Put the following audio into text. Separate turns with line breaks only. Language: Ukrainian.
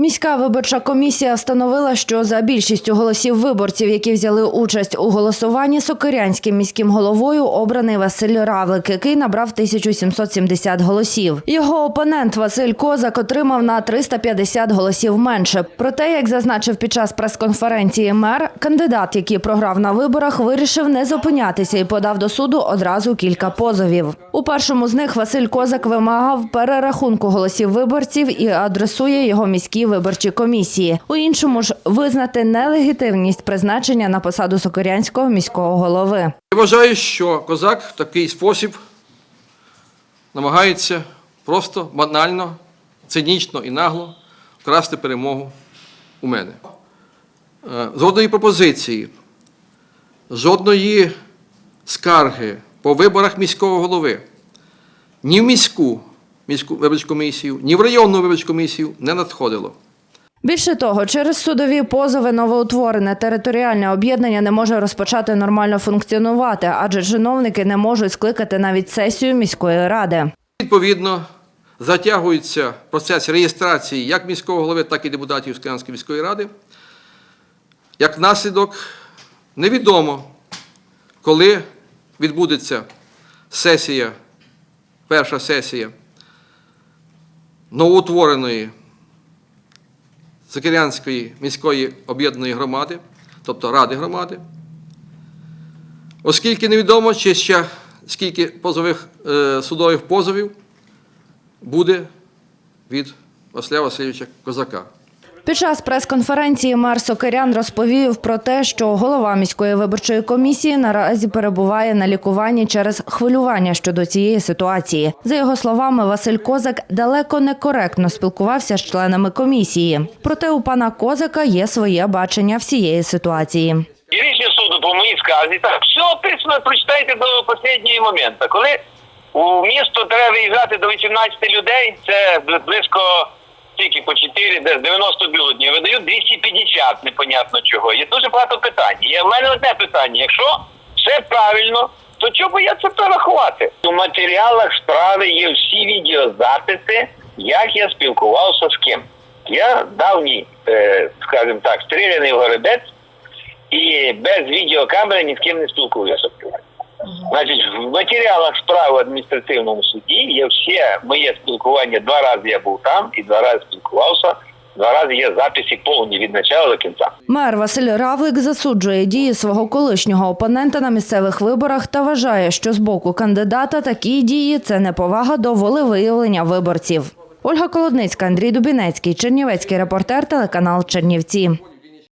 Міська виборча комісія встановила, що за більшістю голосів виборців, які взяли участь у голосуванні, Сокирянським міським головою обраний Василь Равлик, який набрав 1770 голосів. Його опонент Василь Козак отримав на 350 голосів менше. Проте, як зазначив під час прес-конференції мер, кандидат, який програв на виборах, вирішив не зупинятися і подав до суду одразу кілька позовів. У першому з них Василь Козак вимагав перерахунку голосів виборців і адресує його міській виборчій комісії. У іншому ж визнати нелегітимність призначення на посаду Сокирянського міського голови.
Я вважаю, що козак в такий спосіб намагається просто банально, цинічно і нагло вкрасти перемогу у мене. Е, Жодної пропозиції, жодної скарги по виборах міського голови ні в міську міську виборчу комісію, ні в районну виборчу комісію не надходило.
Більше того, через судові позови новоутворене територіальне об'єднання не може розпочати нормально функціонувати, адже чиновники не можуть скликати навіть сесію міської ради.
Відповідно, затягується процес реєстрації як міського голови, так і депутатів Сканської міської ради. Як наслідок, невідомо, коли відбудеться сесія, перша сесія новоутвореної Закирянської міської об'єднаної громади, тобто Ради громади. Оскільки невідомо, чи ще скільки позових, е, судових позовів буде від Василя Васильовича Козака.
Під час прес-конференції мер Сокирян розповів про те, що голова міської виборчої комісії наразі перебуває на лікуванні через хвилювання щодо цієї ситуації. За його словами, Василь Козак далеко некоректно спілкувався з членами комісії. Проте у пана Козака є своє бачення всієї ситуації.
І рішення суду по моїй скарзі, так, все описано, прочитайте до останнього моменту. Коли у місто треба виїжджати до 18 людей, це близько тільки по 4, десь 90 бюлетнів, видають 250, непонятно чого. Є дуже багато питань. Є в мене одне питання. Якщо все правильно, то чого бояться порахувати? У матеріалах справи є всі відеозаписи, як я спілкувався з ким. Я давній, е, скажімо так, стріляний горобець, і без відеокамери ні з ким не спілкуюся. Значить, в матеріалах справи в адміністративному суді є все моє спілкування. Два рази я був там і два рази спілкувався. Два рази є записи повні від початку до кінця.
Мер Василь Равлик засуджує дії свого колишнього опонента на місцевих виборах та вважає, що з боку кандидата такі дії це неповага до волевиявлення виборців. Ольга Колодницька, Андрій Дубінецький, Чернівецький репортер, телеканал Чернівці.